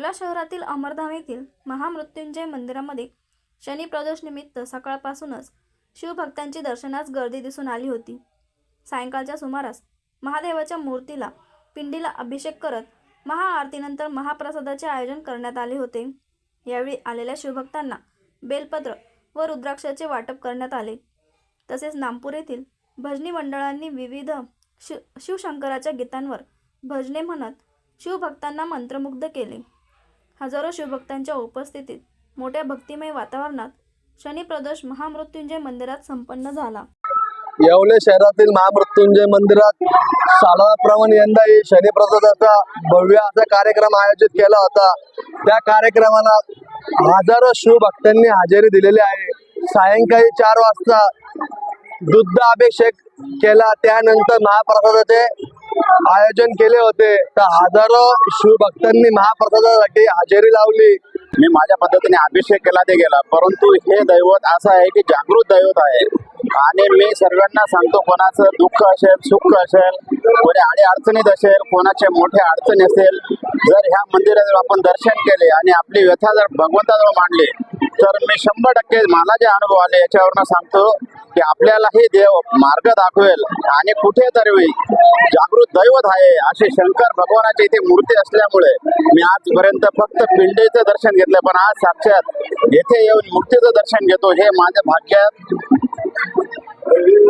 कुर्ला शहरातील अमरधाम येथील महामृत्युंजय मंदिरामध्ये शनी प्रदोषनिमित्त सकाळपासूनच शिवभक्तांची दर्शनास गर्दी दिसून आली होती. सायंकाळच्या सुमारास महादेवाच्या मूर्तीला पिंडीला अभिषेक करत महाआरतीनंतर महाप्रसादाचे आयोजन करण्यात आले होते. यावेळी आलेल्या शिवभक्तांना बेलपत्र व रुद्राक्षाचे वाटप करण्यात आले. तसेच नामपूर येथील भजनी मंडळांनी विविध शिव शिवशंकराच्या गीतांवर भजने म्हणत शिवभक्तांना मंत्रमुग्ध केले. हजारो शिवभक्तांच्या उपस्थितीत मोठ्या भक्तिमय वातावरणात शनिप्रदोष महामृत्युंजय मंदिरात संपन्न झाला. येवले शहरातील महामृत्युंजय मंदिरात शाळाप्रमाणे यंदा शनिप्रदोषाचा शनिप्रसादाचा भव्य असा कार्यक्रम आयोजित केला होता. त्या कार्यक्रमाला हजारो शिवभक्तांनी हजेरी दिलेली आहे. सायंकाळी चार वाजता दुग्ध अभिषेक केला. त्यानंतर महाप्रसादाचे आयोजन केले होते. तर हजारो शिवभक्तांनी महाप्रसादासाठी हजेरी लावली. मी माझ्या पद्धतीने अभिषेक केला ते गेला. परंतु हे दैवत असं आहे की जागृत दैवत आहे. आणि मी सर्वांना सांगतो कोणाचं दुःख असेल सुख असेल कोणी आडी अडचणीत असेल कोणाचे मोठे अडचणी असेल जर ह्या मंदिरात आपण दर्शन केले आणि आपली व्यथा जर भगवंताजवळ मांडली तर मी शंभर टक्के मला जे अनुभव आले याच्यावरनं सांगतो की आपल्यालाही देव मार्ग दाखवेल आणि कुठेतरी जागृत दैवत आहे असे शंकर भगवानाची इथे मूर्ती असल्यामुळे मी आजपर्यंत फक्त पिंडीचं दर्शन घेतलं पण आज साक्षात येथे येऊन मूर्तीचं दर्शन घेतो हे माझ्या भाग्यात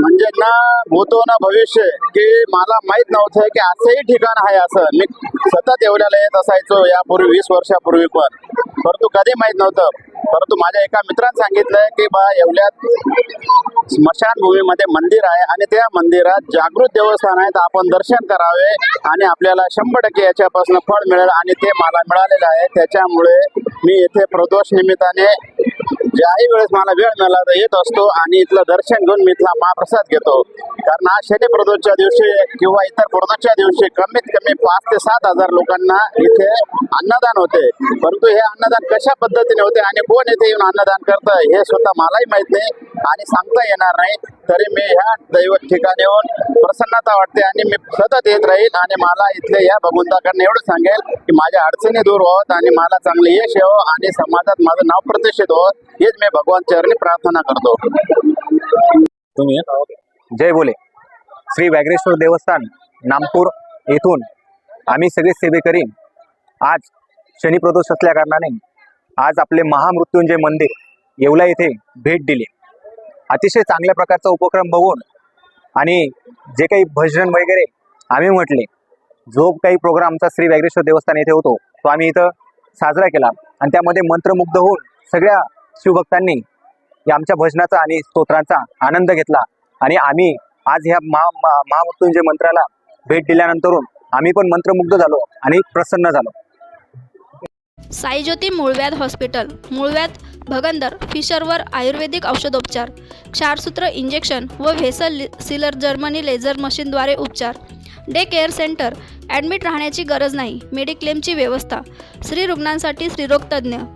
म्हणजे ना भूतो ना भविष्य की मला माहीत नव्हतं की असंही ठिकाण आहे असं. मी सतत एवढ्याला येत असायचो यापूर्वी वीस वर्षापूर्वी पण. परंतु कधी माहीत नव्हतं. परंतु माझ्या एका मित्राने सांगितलंय की बा येवल्यात स्मशानभूमीमध्ये मंदिर आहे आणि त्या मंदिरात जागृत देवस्थान आहे तर आपण दर्शन करावे आणि आपल्याला शंभर टक्के याच्यापासून फळ मिळेल आणि ते मला मिळालेलं आहे. त्याच्यामुळे मी इथे प्रदोष निमित्ताने म्हणजे ज्याही वेळेस मला वेळ मिळाला तर येत असतो आणि इथलं दर्शन घेऊन मी इथला महाप्रसाद घेतो. कारण आज शनी प्रदोषच्या दिवशी किंवा इतर प्रदोषच्या दिवशी कमीत कमी पाच ते सात हजार लोकांना इथे अन्नदान होते. परंतु हे अन्नदान कशा पद्धतीने होते आणि कोण इथे येऊन अन्नदान करतं हे स्वतः मलाही माहीत नाही आणि सांगता येणार नाही. तरी मी ह्या दैवत ठिकाणी येऊन प्रसन्नता वाटते आणि मी सतत येत राहील आणि मला इथले या भगवंताकडनं एवढं सांगेल की माझ्या अडचणी दूर होत आणि मला चांगले यश येवो आणि समाजात माझं नाव प्रतिष्ठित होत हेच मी भगवान चरणी प्रार्थना करतो. तुम्ही जय बोले श्री व्याघ्रेश्वर देवस्थान नामपूर येथून आम्ही सगळे सेवेकरी आज शनिप्रदोष असल्या कारणाने आज आपले महामृत्युंजय मंदिर येवला येथे भेट दिली. अतिशय चांगल्या प्रकारचा उपक्रम बघून आणि जे काही भजन वगैरे आम्ही म्हटले जो काही प्रोग्राम आमचा श्री व्याघ्रेश्वर देवस्थान येथे होतो तो आम्ही इथं साजरा केला. आणि त्यामध्ये मंत्रमुग्ध होऊन सगळ्या शिवभक्तांनी या आमच्या भजनाचा आणि स्तोत्रांचा आनंद घेतला. आणि आम्ही आज ह्या महा महामृत्युंजय मंत्राला भेट दिल्यानंतरून आम्ही पण मंत्रमुग्ध झालो आणि प्रसन्न झालो. साईज्योती मूळव्याध हॉस्पिटल मूळव्याध भगंदर फिशरवर आयुर्वेदिक औषधोपचार क्षारसूत्र इंजेक्शन व व्हेसल सिलर जर्मनी लेझर मशीनद्वारे उपचार. डे केअर सेंटर ॲडमिट राहण्याची गरज नाही मेडिक्लेमची व्यवस्था स्त्री रुग्णांसाठी स्त्रीरोगतज्ञ